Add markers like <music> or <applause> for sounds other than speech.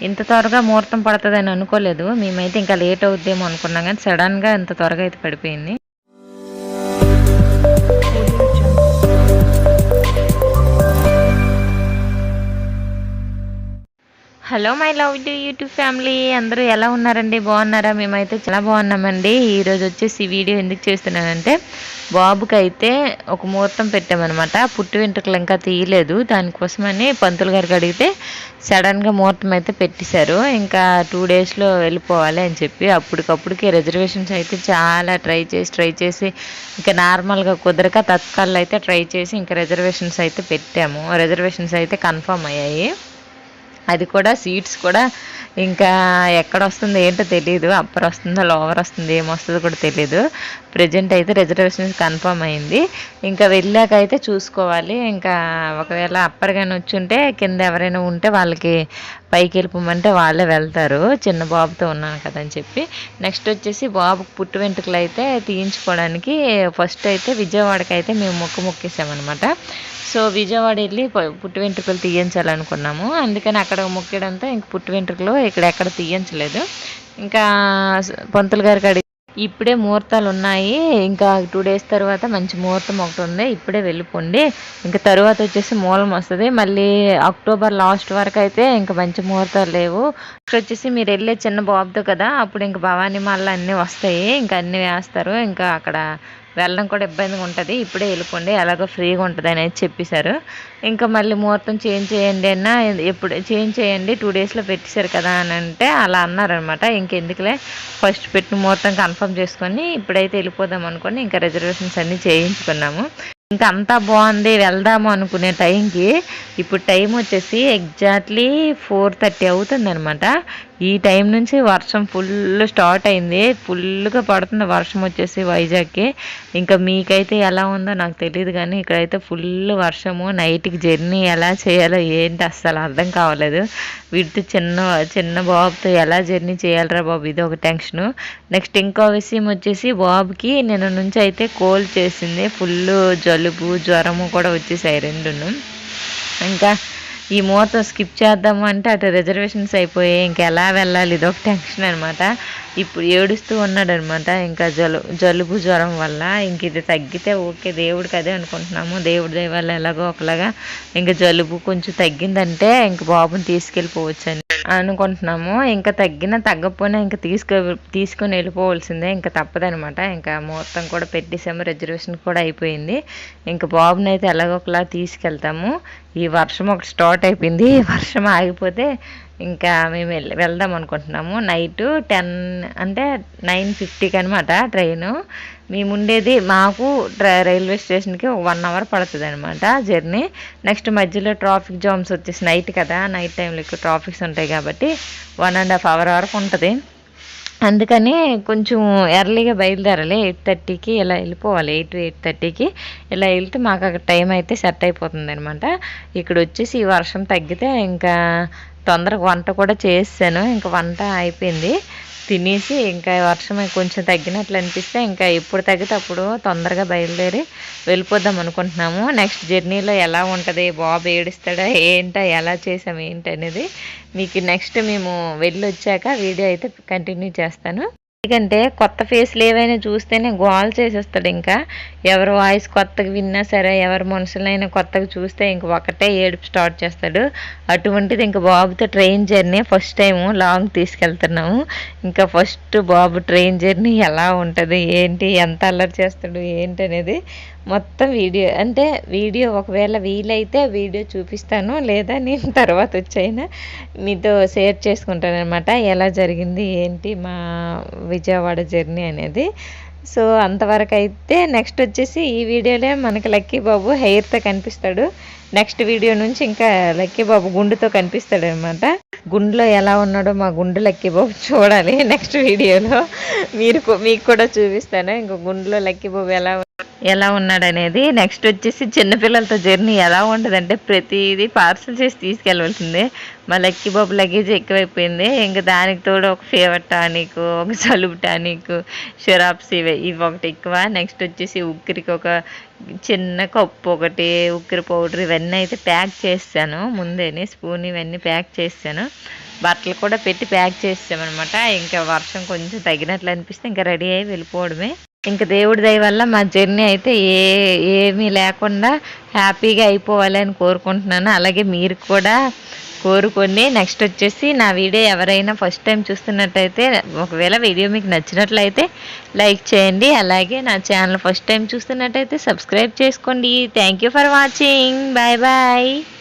ఇంత త్వరగా ముహూర్తం పడుతుందని అనుకోలేదు. మేమైతే ఇంకా లేట్ అవుద్దేమో అనుకున్నాం కానీ సడన్గా ఇంత త్వరగా అయితే పడిపోయింది. Hello my love to YouTube family. అందరూ ఎలా ఉన్నారండి? బాగున్నారా? మేమైతే చాలా బాగున్నామండి. ఈరోజు వచ్చేసి ఈ వీడియో ఎందుకు చేస్తున్నానంటే బాబుకి అయితే ఒక ముహూర్తం పెట్టామన్నమాట. పుట్టు వెంట్రుకలు ఇంకా తీయలేదు. దానికోసమని పంతులు గారికి అడిగితే సడన్గా ముహూర్తం అయితే పెట్టేశారు. ఇంకా టూ డేస్లో వెళ్ళిపోవాలి అని చెప్పి అప్పటికప్పుడుకి రిజర్వేషన్స్ అయితే చాలా ట్రై చేసి ట్రై చేసి ఇంకా నార్మల్గా కుదరక తత్కాల్లో అయితే ట్రై చేసి ఇంకా రిజర్వేషన్స్ అయితే పెట్టాము. రిజర్వేషన్స్ అయితే కన్ఫర్మ్ అయ్యాయి. అది కూడా సీట్స్ కూడా ఇంకా ఎక్కడ వస్తుందో ఏంటో తెలియదు అప్పర్ వస్తుందో లోవర్ వస్తుందో ఏమొస్తుందో కూడా తెలియదు ప్రజెంట్ అయితే రిజర్వేషన్స్ కన్ఫర్మ్ అయింది. ఇంకా వెళ్ళాక అయితే చూసుకోవాలి. ఇంకా ఒకవేళ అప్పర్ కానీ వచ్చుంటే కింద ఎవరైనా ఉంటే వాళ్ళకి పైకి వెళ్ళిపోమంటే వాళ్ళే వెళ్తారు. చిన్న బాబుతో ఉన్నాను కదా అని చెప్పి. నెక్స్ట్ వచ్చేసి బాబుకు పుట్టు వెంట్రుకలు అయితే తీయించుకోవడానికి ఫస్ట్ అయితే విజయవాడకి అయితే మేము మొక్కు మొక్కేసామన్నమాట. సో విజయవాడ వెళ్ళి పుట్టి వెంట్రుకలు తీయించాలనుకున్నాము. అందుకని అక్కడ మొక్కడంతా ఇంక పుట్టి వెంట్రుకలు ఇక్కడ ఎక్కడ తీయించలేదు. ఇంకా పంతులు గారికి అడిగి ఇప్పుడే ముహూర్తాలు ఉన్నాయి. ఇంకా టూ డేస్ తర్వాత మంచి ముహూర్తం ఒకటి ఉంది. ఇప్పుడే వెళ్ళిపోండి. ఇంకా తర్వాత వచ్చేసి మూలం వస్తుంది. మళ్ళీ అక్టోబర్ లాస్ట్ వరకు అయితే ఇంకా మంచి ముహూర్తాలు లేవు. ఇక్కడ వచ్చేసి మీరు వెళ్ళే చిన్న బాబుతో కదా అప్పుడు ఇంకా భవానీ మాల అన్నీ వస్తాయి. ఇంకా అన్నీ వేస్తారు. ఇంకా అక్కడ వెళ్ళడం కూడా ఇబ్బందిగా ఉంటుంది. ఇప్పుడే వెళ్ళిపోండి అలాగో ఫ్రీగా ఉంటుంది అనేది చెప్పేశారు. ఇంకా మళ్ళీ ముహూర్తం చేంజ్ చేయండి అన్న ఎప్పుడు చేంజ్ చేయండి టూ డేస్లో పెట్టేశారు కదా అని అంటే అలా అన్నారనమాట. ఇంకెందుకులే ఫస్ట్ పెట్టిన ముహూర్తం కన్ఫర్మ్ చేసుకొని ఇప్పుడైతే వెళ్ళిపోదాం అనుకొని ఇంకా రిజర్వేషన్స్ అన్నీ చేయించుకున్నాము. ఇంకా అంతా బాగుంది వెళ్దాము అనుకునే టైంకి. ఇప్పుడు టైం వచ్చేసి ఎగ్జాక్ట్లీ ఫోర్ థర్టీ అవుతుంది అనమాట ఈ టైం నుంచి వర్షం ఫుల్ స్టార్ట్ అయింది. ఫుల్గా పడుతుంది వర్షం వచ్చేసి వైజాగ్కి. ఇంకా మీకైతే ఎలా ఉందో నాకు తెలియదు కానీ ఇక్కడైతే ఫుల్ వర్షము. నైట్కి జర్నీ ఎలా చేయాలో ఏంటి అస్సలు అర్థం కావలేదు. వీటితో చిన్న చిన్న బాబుతో ఎలా జర్నీ చేయాలరా బాబు? ఇది ఒక టెన్షను. నెక్స్ట్ ఇంకో విషయం వచ్చేసి బాబుకి నిన్న నుంచి అయితే కోల్డ్ చేసింది. ఫుల్ జలుబు జ్వరము కూడా వచ్చేసాయి రెండును. ఇంకా ఈ మూత స్కిప్ చేద్దాము అంటే అటు రిజర్వేషన్స్ అయిపోయాయి ఇంకా ఎలా వెళ్ళాలి? ఇదొక టెన్షన్ అనమాట ఇప్పుడు ఏడుస్తూ ఉన్నాడు అనమాట ఇంకా జలు జలుబు జ్వరం వల్ల ఇంక ఇది తగ్గితే ఓకే దేవుడికి అదే అనుకుంటున్నాము. దేవుడి దయ ఎలాగో ఒకలాగా ఇంకా జలుబు కొంచెం తగ్గిందంటే ఇంక బాబుని తీసుకెళ్ళిపోవచ్చు అని అనుకుంటున్నాము. ఇంకా తగ్గినా తగ్గకపోయినా ఇంకా తీసుకు తీసుకొని వెళ్ళిపోవాల్సిందే. ఇంకా తప్పదనమాట ఇంకా మొత్తం కూడా పెట్టేసాము. రిజర్వేషన్ కూడా అయిపోయింది. ఇంకా బాబుని అయితే ఎలాగోకలా తీసుకెళ్తాము. ఈ వర్షం ఒకటి స్టార్ట్ అయిపోయింది. వర్షం ఆగిపోతే ఇంకా మేము వెళ్ళి వెళ్దాం అనుకుంటున్నాము. నైట్ టెన్ అంటే నైన్ ఫిఫ్టీకి అనమాట ట్రైను. మేము ఉండేది మాకు రైల్వే స్టేషన్కి వన్ అవర్ పడుతుంది అనమాట జర్నీ. నెక్స్ట్ మధ్యలో ట్రాఫిక్ జామ్స్ వచ్చేసి నైట్ కదా నైట్ టైంలో ఎక్కువ ట్రాఫిక్స్ ఉంటాయి కాబట్టి వన్ అండ్ హాఫ్ అవర్ వరకు ఉంటుంది. అందుకని కొంచెం ఎర్లీగా బయలుదేరాలి. ఎయిట్ థర్టీకి ఇలా వెళ్ళిపోవాలి? ఎయిట్ ఎయిట్ థర్టీకి ఇలా వెళ్తే మాకు అక్కడ టైం అయితే సెట్ అయిపోతుంది అనమాట ఇక్కడ వచ్చేసి ఈ వర్షం తగ్గితే ఇంకా తొందరగా వంట కూడా చేసాను ఇంకా వంట అయిపోయింది. తినేసి ఇంకా వర్షం కొంచెం తగ్గినట్లు అనిపిస్తే ఇంకా ఎప్పుడు తగ్గితే అప్పుడు తొందరగా బయలుదేరి వెళ్ళిపోదాం అనుకుంటున్నాము. నెక్స్ట్ జర్నీలో ఎలా ఉంటుంది? బాబు ఏడుస్తాడా? ఏంటా? ఎలా చేసాం ఏంటి అనేది మీకు నెక్స్ట్ మేము వెళ్ళి వచ్చాక వీడియో అయితే కంటిన్యూ చేస్తాను. ఎందుకంటే కొత్త ఫేస్లు ఏవైనా చూస్తేనే గోల్ చేసేస్తాడు ఇంకా. ఎవరి వాయిస్ కొత్తగా విన్నా సరే ఎవరి మనుషులైనా కొత్తగా చూస్తే ఇంక ఒకటే ఏడుపు స్టార్ట్ చేస్తాడు. అటువంటిది ఇంకా బాబుతో train journey first time long తీసుకెళ్తున్నాము. ఇంకా ఫస్ట్ బాబు ట్రైన్ జర్నీ ఎలా ఉంటుంది ఏంటి ఎంత అల్లరి చేస్తాడు ఏంటి అనేది మొత్తం వీడియో. అంటే వీడియో ఒకవేళ వీలైతే వీడియో చూపిస్తాను లేదా నేను తర్వాత వచ్చైనా మీతో షేర్ చేసుకుంటాను అనమాట ఎలా జరిగింది ఏంటి మా విజయవాడ జర్నీ అనేది. సో అంతవరకు అయితే నెక్స్ట్ వచ్చేసి ఈ వీడియోలే మనకి లక్కీ బాబు హెయిర్తో కనిపిస్తాడు. నెక్స్ట్ వీడియో నుంచి ఇంకా లక్కీ బాబు గుండుతో కనిపిస్తాడు అనమాట గుండెలో ఎలా ఉన్నాడో మా గుండు లక్కీ బాబు చూడాలి <laughs> నెక్స్ట్ వీడియోలో. మీరు మీకు కూడా చూపిస్తాను. ఇంకా గుండెలో లక్కీ బాబు ఎలా ఎలా ఉన్నాడనేది నెక్స్ట్ వచ్చేసి చిన్నపిల్లలతో జర్నీ ఎలా ఉంటుందంటే ప్రతిదీ పార్సల్ చేసి తీసుకెళ్ళవలసిందే. మా లక్కీ బాబు లగేజ్ ఎక్కువైపోయింది. ఇంకా దానికి తోడు ఒక ఫీవర్ టానిక్ ఒక జలుబు టానిక్ షిరాప్స్ ఇవి ఇవి ఒకటి ఎక్కువ. నెక్స్ట్ వచ్చేసి ఉక్కిరికి ఒక చిన్న కప్పు ఒకటి ఉక్కిరి పౌడర్ ఇవన్నీ అయితే ప్యాక్ చేస్తాను. ముందేనే స్పూన్ ఇవన్నీ ప్యాక్ చేస్తాను. బట్టలు కూడా పెట్టి ప్యాక్ చేసామన్నమాట ఇంకా వర్షం కొంచెం తగినట్లు అనిపిస్తే ఇంకా రెడీ అయ్యి వెళ్ళిపోవడమే. ఇంకా దేవుడి దయ వల్ల మా జర్నీ అయితే ఏ ఏమీ లేకుండా హ్యాపీగా అయిపోవాలని కోరుకుంటున్నాను. అలాగే మీరు కూడా కోరుకొని నెక్స్ట్ వచ్చేసి నా వీడియో ఎవరైనా ఫస్ట్ టైం చూస్తున్నట్టయితే ఒకవేళ వీడియో మీకు నచ్చినట్లయితే లైక్ చేయండి. అలాగే నా ఛానల్ ఫస్ట్ టైం చూస్తున్నట్టయితే సబ్స్క్రైబ్ చేసుకోండి. Thank you for watching bye bye